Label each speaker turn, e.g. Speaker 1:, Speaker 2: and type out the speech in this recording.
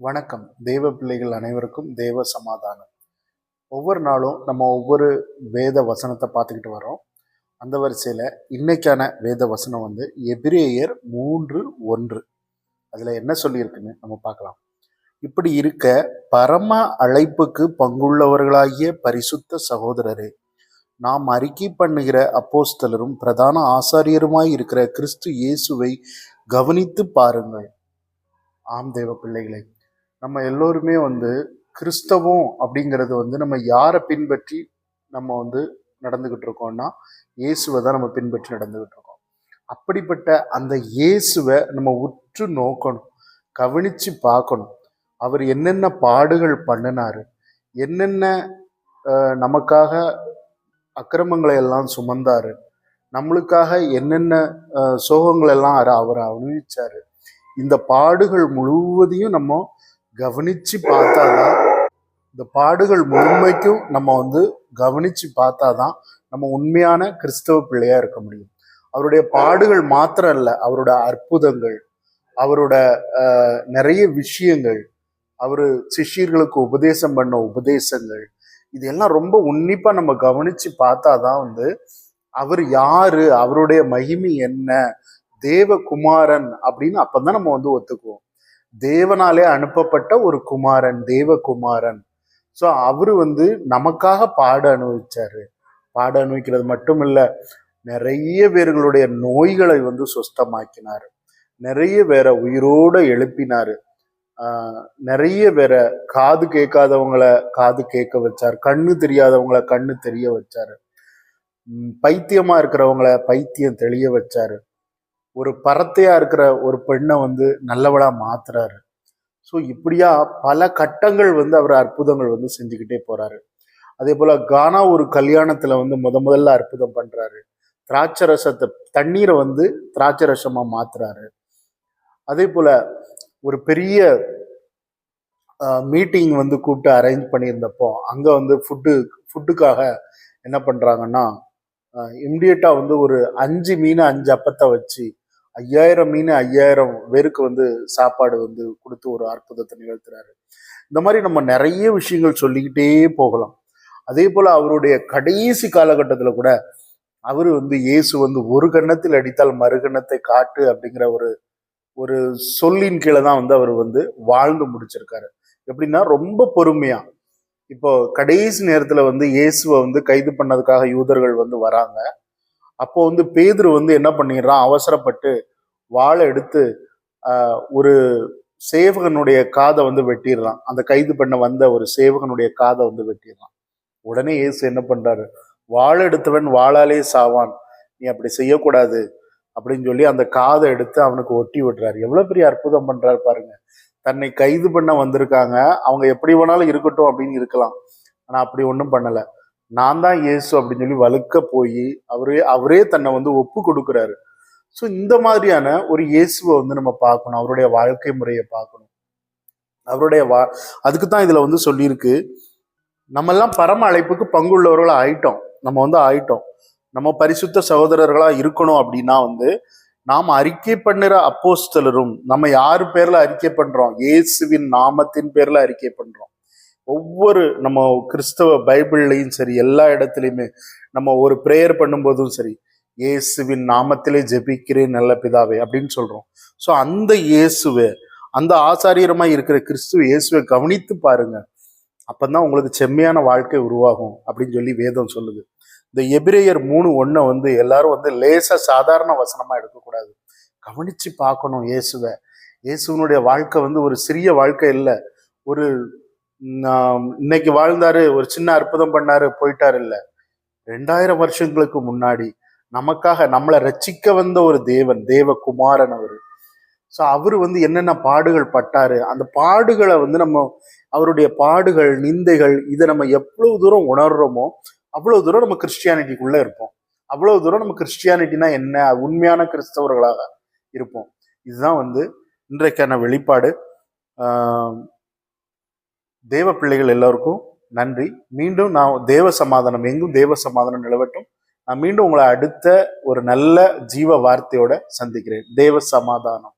Speaker 1: வணக்கம். தேவ பிள்ளைகள் அனைவருக்கும் தேவ சமாதானம். ஒவ்வொரு நாளும் நம்ம ஒவ்வொரு வேத வசனத்தை பார்த்துக்கிட்டு வரோம் அந்த வரிசையில் இன்னைக்கான வேத வசனம் வந்து எபிரேயர் மூன்று ஒன்று. அதில் என்ன சொல்லியிருக்குன்னு நம்ம பார்க்கலாம். இப்படி இருக்க பரம அழைப்புக்கு பங்குள்ளவர்களாகிய பரிசுத்த சகோதரரே நாம் அறிக்கை பண்ணுகிற அப்போஸ்தலரும் பிரதான ஆசாரியருமாய் இருக்கிற கிறிஸ்து இயேசுவை கவனித்து பாருங்கள். ஆம் தேவ பிள்ளைகளை. நம்ம எல்லோருமே வந்து கிறிஸ்தவம் அப்படிங்கிறது வந்து நம்ம யாரை பின்பற்றி நம்ம வந்து நடந்துக்கிட்டு இருக்கோம்னா இயேசுவை தான் நம்ம பின்பற்றி நடந்துக்கிட்டு இருக்கோம். அப்படிப்பட்ட அந்த இயேசுவை நம்ம உற்று நோக்கணும் கவனித்து பார்க்கணும். அவர் என்னென்ன பாடுகள் பண்ணினார் என்னென்ன நமக்காக அக்கிரமங்களை எல்லாம் சுமந்தார் நம்மளுக்காக என்னென்ன சோகங்களெல்லாம் எல்லாம் அவர் அவர் அனுபவிச்சார். இந்த பாடுகள் முழுவதையும் நம்ம கவனிச்சு பார்த்தாதான் இந்த பாடுகள் முழுமைக்கும் நம்ம வந்து கவனிச்சு பார்த்தாதான் நம்ம உண்மையான கிறிஸ்தவ பிள்ளையாக இருக்க முடியும். அவருடைய பாடுகள் மாத்திரம் அல்ல அவரோட அற்புதங்கள் அவரோட நிறைய விஷயங்கள் அவர் சிஷ்யர்களுக்கு உபதேசம் பண்ண உபதேசங்கள் இதெல்லாம் ரொம்ப உன்னிப்பாக நம்ம கவனிச்சு பார்த்தாதான் வந்து அவர் யாரு அவருடைய மகிமை என்ன தேவகுமாரன் அப்படின்னு அப்போ தான் நம்ம வந்து ஒத்துக்குவோம். தேவனாலே அனுப்பப்பட்ட ஒரு குமாரன் தேவகுமாரன். ஸோ அவரு வந்து நமக்காக பாட அனுபவிச்சாரு. பாட அனுபவிக்கிறது மட்டும் இல்லை நிறைய பேர்களுடைய நோய்களை வந்து சுஸ்தமாக்கினார். நிறைய பேரை உயிரோட எழுப்பினார். நிறைய பேரை காது கேட்காதவங்களை காது கேட்க வச்சார். கண்ணு தெரியாதவங்களை கண்ணு தெரிய வச்சாரு. பைத்தியமாக பைத்தியமா இருக்கிறவங்கள பைத்தியம் தெளிய வச்சாரு. ஒரு பரத்தையா இருக்கிற ஒரு பெண்ணை வந்து நல்லவளா மாத்துறாரு. ஸோ இப்படியா பல கட்டங்கள் வந்து அவர் அற்புதங்கள் வந்து செஞ்சுக்கிட்டே போறாரு. அதே போல கானா ஒரு கல்யாணத்துல வந்து முத முதல்ல அற்புதம் பண்றாரு. திராட்சை ரசத்தை தண்ணீரை வந்து திராட்சை ரசமா மாத்துறாரு. அதே போல ஒரு பெரிய மீட்டிங் வந்து கூப்பிட்டு அரேஞ்ச் பண்ணியிருந்தப்போ அங்க வந்து ஃபுட்டு ஃபுட்டுக்காக என்ன பண்றாங்கன்னா இம்மிடியட்டா வந்து ஒரு அஞ்சு மீன் அஞ்சு அப்பத்தை வச்சு ஐயாயிரம் மீன் ஐயாயிரம் பேருக்கு வந்து சாப்பாடு வந்து கொடுத்து ஒரு அற்புதத்தை நிகழ்த்துறாரு. இந்த மாதிரி நம்ம நிறைய விஷயங்கள் சொல்லிக்கிட்டே போகலாம். அதே போல அவருடைய கடைசி காலகட்டத்தில் கூட அவர் வந்து இயேசு வந்து ஒரு கன்னத்தில் அடித்தால் மறுகணத்தை காட்டு அப்படிங்கிற ஒரு ஒரு சொல்லின் கீழே தான் வந்து அவர் வந்து வாழ்ந்து முடிச்சிருக்காரு. எப்படின்னா ரொம்ப பொறுமையா. இப்போ கடைசி நேரத்தில் வந்து இயேசுவை வந்து கைது பண்ணதுக்காக யூதர்கள் வந்து வராங்க. அப்போ வந்து பேதுரு வந்து என்ன பண்ணிடுறான் அவசரப்பட்டு வாளை எடுத்து ஒரு சேவகனுடைய காதை வந்து வெட்டிடுறான். அந்த கைது பண்ண வந்த ஒரு சேவகனுடைய காதை வந்து வெட்டிடுறான். உடனே இயேசு என்ன பண்றாரு? வாழை எடுத்தவன் வாளாலே சாவான். நீ அப்படி செய்யக்கூடாது அப்படின்னு சொல்லி அந்த காதை எடுத்து அவனுக்கு ஒட்டி விடுறாரு. எவ்வளவு பெரிய அற்புதம் பண்றாரு பாருங்க. தன்னை கைது பண்ண வந்திருக்காங்க. அவங்க எப்படி வேணாலும் இருக்கட்டும் அப்படின்னு இருக்கலாம். ஆனா அப்படி ஒன்றும் பண்ணலை. நான் தான் இயேசு அப்படின்னு சொல்லி வலுக்க போய் அவரே அவரே தன்னை வந்து ஒப்பு கொடுக்குறாரு. ஸோ இந்த மாதிரியான ஒரு இயேசுவை வந்து நம்ம பார்க்கணும். அவருடைய வாழ்க்கை முறையை பார்க்கணும். அவருடைய வா அதுக்கு தான் இதில் வந்து சொல்லியிருக்கு. நம்மெல்லாம் பரம அழைப்புக்கு பங்குள்ளவர்களாக ஆயிட்டோம். நம்ம வந்து ஆயிட்டோம். நம்ம பரிசுத்த சகோதரர்களாக இருக்கணும் அப்படின்னா வந்து நாம் அறிக்கை பண்ணுற அப்போஸ்தலரும் நம்ம யார் பேரில் அறிக்கை பண்ணுறோம் இயேசுவின் நாமத்தின் பேரில் அறிக்கை பண்ணுறோம் ஒவ்வொரு நம்ம கிறிஸ்தவ பைபிள்லையும் சரி எல்லா இடத்துலையுமே நம்ம ஒரு ப்ரேயர் பண்ணும்போதும் சரி இயேசுவின் நாமத்திலே ஜெபிக்கிறேன் நல்ல பிதாவே அப்படின்னு சொல்றோம். ஸோ அந்த இயேசுவை அந்த ஆசாரியரமா இருக்கிற கிறிஸ்துவ இயேசுவை கவனித்து பாருங்க. அப்பதான் உங்களுக்கு செம்மையான வாழ்க்கை உருவாகும் அப்படின்னு சொல்லி வேதம் சொல்லுது. இந்த எபிரேயர் மூணு ஒன்றை வந்து எல்லாரும் வந்து லேசாக சாதாரண வசனமாக எடுக்கக்கூடாது. கவனித்து பார்க்கணும் இயேசுவை. இயேசுவனுடைய வாழ்க்கை வந்து ஒரு சிறிய வாழ்க்கை இல்லை. ஒரு இன்னைக்கு வாழ்ந்தாரு ஒரு சின்ன அற்புதம் பண்ணாரு போயிட்டாரு இல்ல. ரெண்டாயிரம் வருஷங்களுக்கு முன்னாடி நமக்காக நம்மளை ரச்சிக்க வந்த ஒரு தேவன் தேவகுமாரன் அவரு. ஸோ அவர் வந்து என்னென்ன பாடுகள் பட்டாரு? அந்த பாடுகளை வந்து நம்ம அவருடைய பாடுகள் நிந்தைகள் இதை நம்ம எவ்வளவு தூரம் உணர்றோமோ அவ்வளவு தூரம் நம்ம கிறிஸ்டியானிட்டிக்குள்ள இருப்போம். அவ்வளவு தூரம் நம்ம கிறிஸ்டியானிட்டினா என்ன? உண்மையான கிறிஸ்தவர்களாக இருப்போம். இதுதான் வந்து இன்றைக்கான வெளிப்பாடு. ஆஹ் தேவ பிள்ளைகள் எல்லோருக்கும் நன்றி. மீண்டும் நான் தேவ சமாதானம் எங்கும் தேவ சமாதானம் நிலவட்டும். நான் மீண்டும் உங்களை அடுத்த ஒரு நல்ல ஜீவ வார்த்தையோட சந்திக்கிறேன். தேவ சமாதானம்.